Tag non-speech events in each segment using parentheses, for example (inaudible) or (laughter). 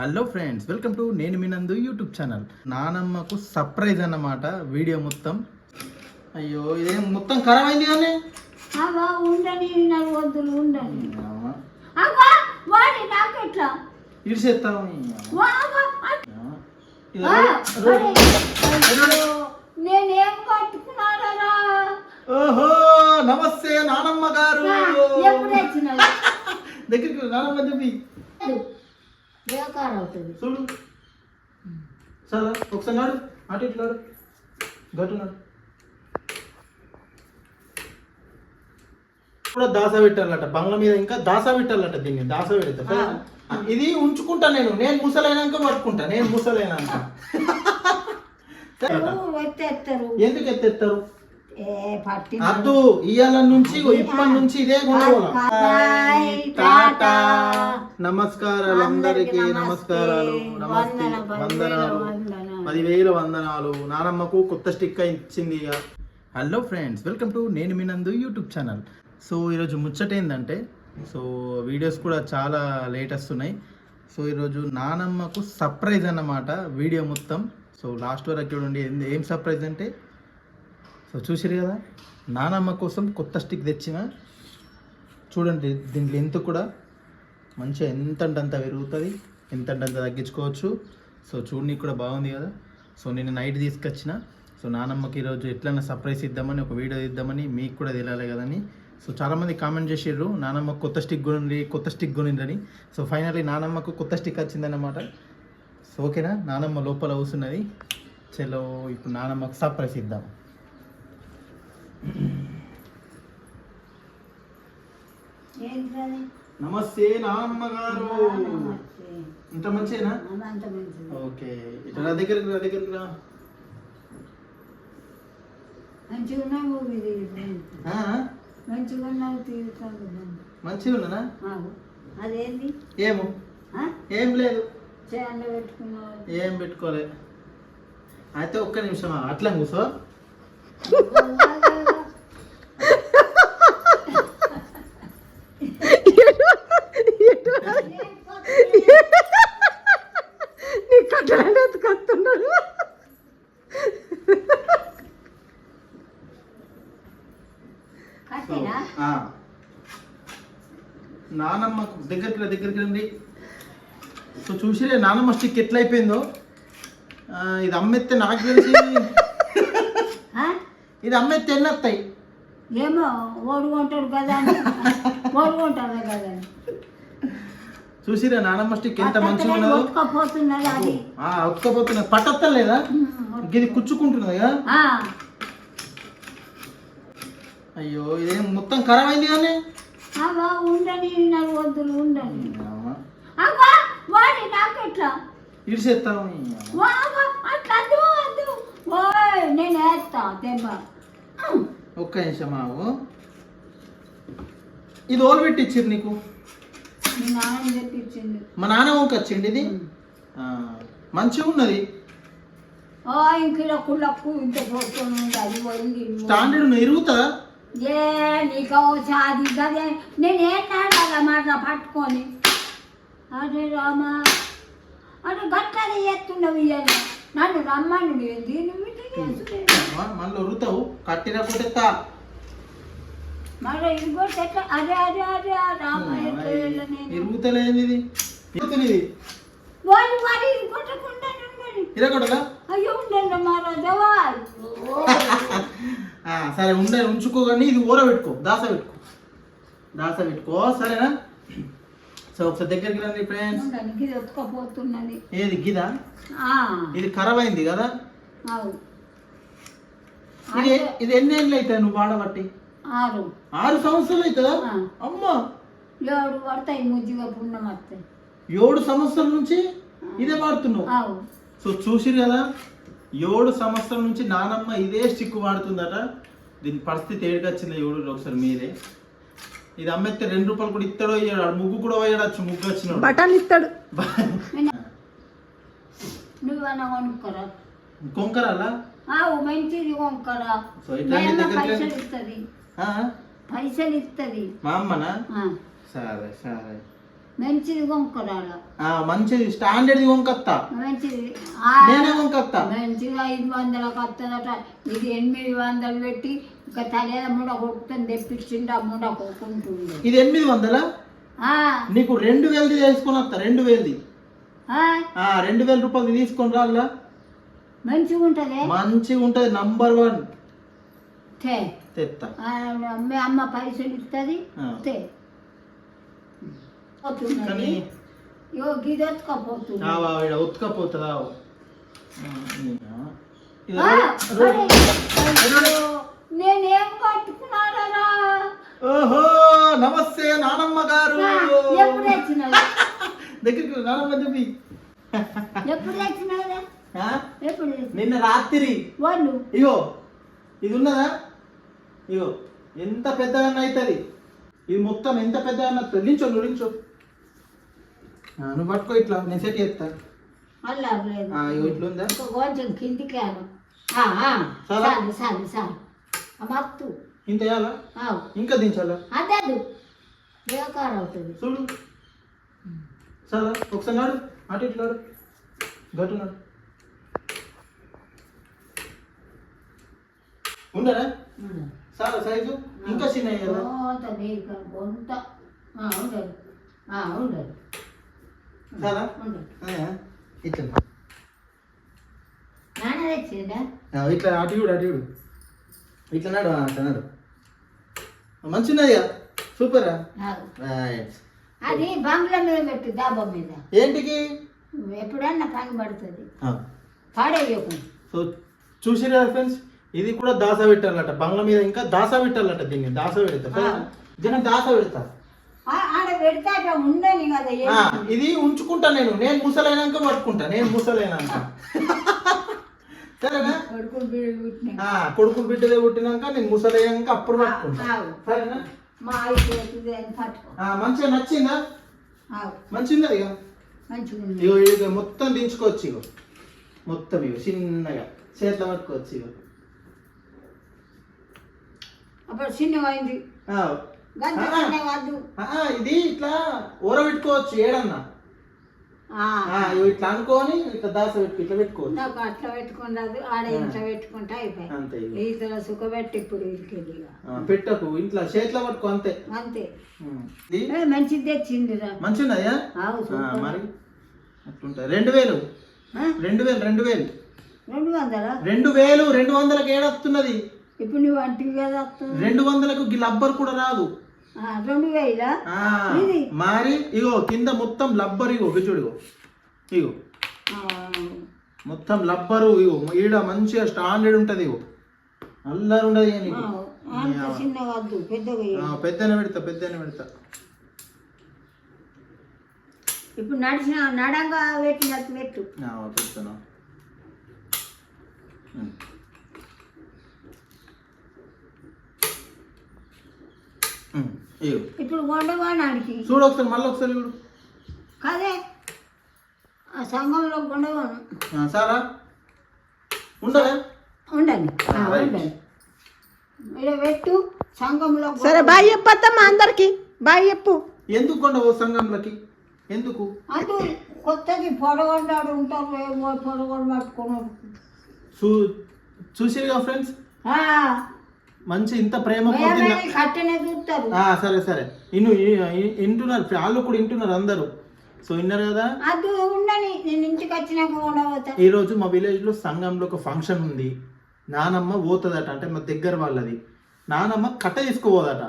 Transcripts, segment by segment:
Hello friends welcome to నేను మినందు YouTube channel నానమ్మకు సర్ప్రైజ్ అన్నమాట వీడియో మొత్తం. అయ్యో ఇదేం మొత్తం ఖరాబ్ అయింది కానీ. ఓహో నమస్తే నానమ్మ గారు. (laughs) దగ్గరికి నానమ్మ చెప్పి. బేకార్ అవుతుంది చూడు. సరే ఒకసారి నాడు అటు ఇటు నాడు గట్టు నాడు. కూడా దాస పెట్టాలట బంగ్లా మీద ఇంకా దాస పెట్టాలట దీన్ని దాస పెడతా. ఇది ఉంచుకుంటా నేను నేను ముసలైనాక పట్టుకుంటా నేను ముసలైనాక. ఎందుకు ఎత్తెత్తారు? అద్దు ఇయ్యాల నుంచి ఇప్పటి నుంచి ఇదే టాటా. నమస్కారాలు అందరికి నమస్కారాలు. నమస్తే. వందనాలు వందనాలు. పదివేల వందనాలు. నానమ్మకు కొత్త స్టిక్ ఇచ్చింది ఇక. హలో ఫ్రెండ్స్ వెల్కమ్ టు నేను మినందు యూట్యూబ్ ఛానల్. సో ఈరోజు ముచ్చట ఏంటంటే సో వీడియోస్ కూడా చాలా లేట్ వస్తున్నాయి. సో ఈరోజు నానమ్మకు సర్ప్రైజ్ అన్నమాట వీడియో మొత్తం. సో లాస్ట్ వరకు చూడండి ఏం- ఏం సర్ప్రైజ్ అంటే సో చూసారు కదా? నానమ్మ కోసం కొత్త స్టిక్ తెచ్చిన. చూడండి దీని లెంత్ కూడా మంచిగా ఎంత అంత పెరుగుతుంది ఎంత అంత తగ్గించుకోవచ్చు. సో చూడని కూడా బాగుంది కదా? సో నేను నైట్ తీసుకొచ్చిన. సో నానమ్మకి ఈరోజు ఎట్లన్నా సర్ప్రైజ్ ఇద్దామని ఒక వీడియో ఇద్దామని మీకు కూడా తెలియాలి కదని. సో చాలామంది కామెంట్ చేసారు నానమ్మకు కొత్త స్టిక్ కొనండి కొత్త స్టిక్ కొనిందని. సో ఫైనల్లీ నానమ్మకు కొత్త స్టిక్ వచ్చిందన్నమాట. సో ఓకేనా? నానమ్మ లోపల కూర్చున్నది చలో ఇప్పుడు నానమ్మకు సర్ప్రైజ్ ఇద్దాం. నమస్తే నానమ్మ గారు ఇంత మంచిది. ఓకే. ఇట్లా నా దగ్గరికి రా దగ్గరికి రా. మంచిగా ఉన్నానా? అదేంది? ఏమో? ఏం లేదు. ఏం పెట్టుకోలే. అయితే ఒక్క నిమిషం. అట్లా కూసో నీ కట్టలని ఎత్తుకొస్తున్నాడు సో, కట్టేనా ఆ. నానమ్మ దగ్గరికి దగ్గరికి రండి. సో చూసిరే నానమ్మ స్టిక్ ఎట్లా అయిపోయిందో ఇది అమ్మెత్తే నాకు తెలిసి? ఇది అమ్మెత్తే ఎన్ని వస్తాయి ఏమో ఓడుకుంటాడు కదా ఓడుకుంటాడు కదా చూసిరా నానమ్మ స్టిక్ ఎంత మంచిగా ఉన్నదో? కొట్టుకపోతున్నది అది. ఆ, ఒక్కపోతున్నది పట్టత్తం లేదా? ఇది కుచ్చుకుంటున్నది కదా? అయ్యో ఇదేం మొత్తం ఖరాబ్ అయింది కానీ? అవ్వ ఉండని నాకు వద్దులు ఉండని. అవ్వ వాడి నాకెట్లా ఇడిసేస్తాం వా, అవ్వ, అట్లా వద్దు, వద్దు. ఓయ్ నేను వేస్తా దెబ్బ. ఒక్క నిమిషం ఆగు. ఇది ఓలు పెట్టి ఇచ్చిర్రు నీకు? మీ నాన్న తెప్పించింది. మా నాన్న ఓకి వచ్చిండి ఇది? మంచిగా ఉన్నది. ఓ ఇంకిలో కుళ్ళకు ఇంత పోతుంది అది పోయింది. స్టాండర్డ్ ఇరుగుతుందా ఏ నీకు చాది గదే. నేనేం నాడాల మాట పట్టుకొని. అరే రామా అరే గట్లది ఎత్తుండవు ఇయ్యాలి. నన్ను రమ్మను చేసులేదు ఆ, మళ్ళీ ఉరుతావు? కట్టిన మరి ఇదిగోటి ఎట్లా అరే అరే అరే ఆ రామ నేను. ఇరుగుతలేదు ఇది? ఇది? వాళ్ళు వారి ఇరుగొట్టకుండా ఇరగొట్టదా అయ్యో ఉండండి మహారాజావా ఆ, సరే ఉండే ఉంచుకో కానీ ఇది ఊర పెట్టుకో దాస పెట్టుకో. దాస పెట్టుకో సరేనా? సో ఒకసారి దగ్గరికి రండి ఫ్రెండ్స్. ఇది ఏది గిదా? ఆ, ఇది ఖరాబ్ అయింది కదా ఇది ఇది ఎన్ని ఏళ్ళు అవుతాయి నువ్వు వాడబట్టి? ఆరు. ఆరు సంవత్సరాలు అవుతుందా. అమ్మా. ఏడు పడతాయి ముజ్జిగా పుణ్యం వస్తాయి ఏడు సంవత్సరాల నుంచి ఇదే వాడుతున్నావు? సో చూసిరు కదా ఏడు సంవత్సరాల నుంచి నానమ్మ ఇదే స్టిక్ వాడుతుందట. దీని పరిస్థితి ఏడుకొచ్చింది ఏడు ఒకసారి మీరే. ఇది అమ్మెత్తే రెండు రూపాయలు కూడా ఇస్తాడో ఇయ్యాడు ముగ్గు కూడా వేయడచ్చు ముగ్గు వచ్చిన బటన్ ఇస్తాడు. నువ్వన్నా కొనుక్కరా? కొంకరాలా మంచిది సో పైసలు రండి. ఇస్తుంది. ఆ? పైసలు ఇస్తుంది. మా అమ్మనా? ఆ. సరే సరే. మంచిది కొనుక్కరాల ఆ, మంచిది. స్టాండర్డ్ కొనుకొత్తా మంచిది. నేనే కొనుకొత్తా మంచిగా ఐదు వందలకు వస్తుందట. ఇది ఎనిమిది వందలు పెట్టి ఇంకా తలేద ముడ కొట్టుకొని తెప్పించిండు ఆ ముడ కొట్టుకుంటుండే ఇది ఎనిమిది వందలా? నీకు రెండు వేలది తీసుకొని వస్తా రెండు వేలది. రెండు వేల రూపాయలు తీసుకొని రాలా? మంచిగా ఉంటదే? మంచిగా ఉంటది నంబర్ వన్. తెత్తా. అమ్మ పైసలు ఇస్తుంది. తే. కానీ ఉతకపోతుందా నేనేం? కట్టుకున్నారా ఓహో నమస్తే నానమ్మ గారు. ఎప్పుడు (laughs) దగ్గరికి నానమ్మ ఎప్పుడు? ఎప్పుడు? నిన్న రాత్రి. వాళ్ళు? ఇగో ఇది ఉన్నదా? ఇగో ఎంత పెద్దగా అవుతుంది? ఇది మొత్తం ఎంత పెద్దగా అవుతుంది నించో నువ్వు పట్టుకో ఇట్లా నేను సెట్ చేస్తా. లేదు. ఇగో ఇట్లా ఉందా కొంచెం కిందికి ఆ, చాలా? చాలు చాలు చాలు ఆ మత్తు. ఇంత వేయాలా ఇంకా దించాలా? బేకార్ అవుతుంది. చూడు. చాలా ఒకసారి నాడు. అటు ఇట్లా నాడు. గట్టు నాడు. ఉండరా? చాలా సైజు. ఇంకా చిన్న ఉండదు. ఆ, ఉండదు. చాలా ఇట్లా ఇట్లా అటు చూడు అటు చూడు ఇట్లా నాడు ఆ, అట్లా నాడు మంచిగున్నదిగా సూపరా అది బంగ్లా మీద పెట్టు దాబా మీద ఏంటికి ఎప్పుడన్నా పని పడుతుంది ఆ, పాడేయకు సో చూసిరా ఫ్రెండ్స్ ఇది కూడా దాస పెట్టాలట బంగ్లా మీద ఇంకా దాస పెట్టాలట దీన్ని దాస పెడతా. దీన్ని దాస పెడతా ఇది ఉంచుకుంటా నేను. నేను ముసలైనాక పట్టుకుంటా. నేను ముసలైనాక. సరేనా? కొడుకులు బిడ్డలు కొడుకు బిడ్డలే పుట్టినాక నేను ముసలైనాక అప్పుడు పట్టుకుంటా. ఆగు. సరేనా? మా అయిపోతుంది అని పట్టుకో. ఆ, మంచిగా నచ్చిందా. మంచిగా ఇక మంచిగా ఇగో ఇక మొత్తం దించుకోవచ్చు ఇగో. మొత్తం ఇగో చిన్నగా. చేతిలో పట్టుకోవచ్చు ఇగో. అప్పుడు చిన్నమైంది ఆ, ఇది ఇట్లా ఊరబెట్టుకోవచ్చు ఏడన్నా. ఇట్లా అనుకొని ఇట్లా దాస పెట్టుకో ఇట్లా పెట్టుకోవచ్చు. నాకు అట్లా పెట్టుకున్నది ఆడ ఇంట్లో పెట్టుకుంటే అయిపోయి. ఈతల సుఖపెట్టి ఇప్పుడు పెట్టకు ఇంట్లో చేతిలో పట్టుకో అంతే. అంతే. మంచిది ఆవు ఆ, సూపర్. మరి అట్లుంటాయి. రెండు వేలు? రెండు వేలు రెండు వేలు. రెండు వందలా? రెండు వేలు రెండు వందలకు ఏడొస్తున్నది ఇప్పుడు నువ్వు అంటివి కదా. రెండు వందలకు లబ్బర్ కూడా రాదు. రెండు వేలా? మరి ఇగో కింద మొత్తం లబ్బర్ ఇగో చూడు ఇగో. మొత్తం లబ్బరు ఇగో ఈడ మంచిగా స్టాండర్డ్ ఉంటది ఇగో. అల్లరి ఉండదు. పెద్దనే పెడతా పెద్దనే పెడతా. ఇప్పుడు నడిచిన నడంగా పెట్టినట్టు పెట్టు. పెడతాను ఇప్పుడు కొండవానాడికి చూడు ఒకసారి మళ్ళీ ఒకసారి చూడు. కదే ఆ సంఘంలో కొండవాను ఆ, సారా? ఉండదా ఉండండి. ఉండండి పెట్టు సంఘంలో సరే బాయ్ చెప్పొద్దమ్మా అందరికి. బాయ్ చెప్పు. ఎందుకు కొండవు సంఘంలోకి ఎందుకు? అటు కొత్తది పొడగొండాడు ఉంటారు ఏమో పొడగొండ పట్టుకొని. చూ చూసిరుగా ఫ్రెండ్స్ ఆ, మంచి ఇంత ప్రేమ సరే సరే. ఈ- ఈ- వింటున్నారు వాళ్ళు కూడా వింటున్నారు అందరూ. సో విన్నారు కదా? ఉండవతా ఈరోజు మా విలేజ్లో సంఘంలో ఒక ఫంక్షన్ ఉంది. నానమ్మ పోతుందట అంటే మా దగ్గర వాళ్ళది. నానమ్మ కట్ట తీసుకోపోదట.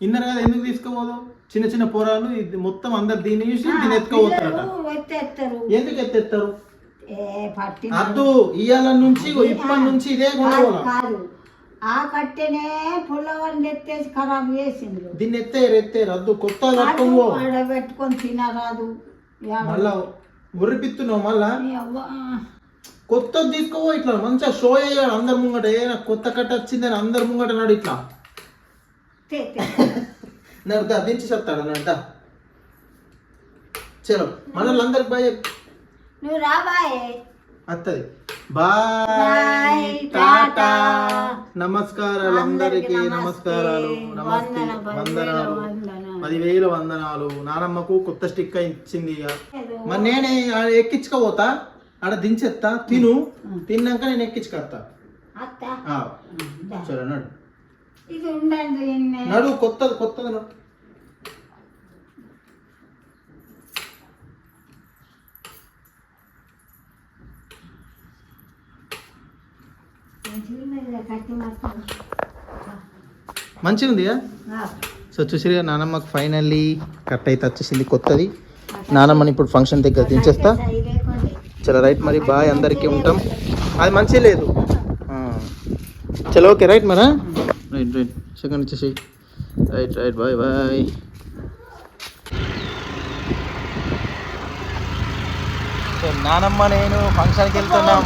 విన్నారు కదా ఎందుకు తీసుకోపోదు? చిన్న చిన్న పొరాలు ఇది మొత్తం అందరు దీన్ని చూసి దీన్ని ఎత్తుకోపోతారట. ఎత్తేస్తారు ఎందుకు ఎత్తెత్తారు? అద్దు ఇయ్యాల నుంచి ఇప్పటి నుంచి ఇదే కాదు. ఆ కట్టెనే పుల్లవాడిని ఎత్తేసి ఖరాబ్ చేసిండ్రు. దీన్ని ఎత్తేరు ఎత్తేరు అద్దు కొత్త ఆడ పెట్టుకొని తినరాదు. మళ్ళా ఉరిపిస్తున్నావు మళ్ళా? కొత్త తీసుకోవో ఇట్లా మంచిగా షో అయ్యాడు అందరి ముంగట ఏ నాకు కొత్త కట్ట వచ్చిందని అందరి ముంగట నాడు ఇట్లా. తే, తే. (laughs) నడుదా దించి చెప్తాడు నడుదా చలో మన అందరికి బాయ్ నువ్వు రాబాయే అత్తది. Bye tata. నమస్కారాలు అందరికి నమస్కారాలు. నమస్తే. వందనాలు. పదివేల వందనాలు. నానమ్మకు కొత్త స్టిక్ ఇచ్చింది ఇక. మరి నేనే ఎక్కించుకోపోతా ఆడ దించేస్తా తిను. తిన్నాక నేను ఎక్కించుకొస్తా. సరే నడు. నడు కొత్తది కొత్తది నడు. మంచిగా ఉన్నది కదా, కత్తి మాత్రం. మంచిగా ఉంది ఆ, సో చూసిగా నానమ్మకు ఫైనల్లీ కట్ అయితే వచ్చేసింది కొత్తది. నానమ్మని ఇప్పుడు ఫంక్షన్ దగ్గర దించేస్తా. చలో రైట్ మరి బాయ్ అందరికీ ఉంటాం. అది మంచిగా లేదు. చలో ఓకే రైట్ మరా? Right right. సెకండ్ వచ్చేసి right right bye bye. So నానమ్మ నేను ఫంక్షన్కి వెళ్తున్నాం.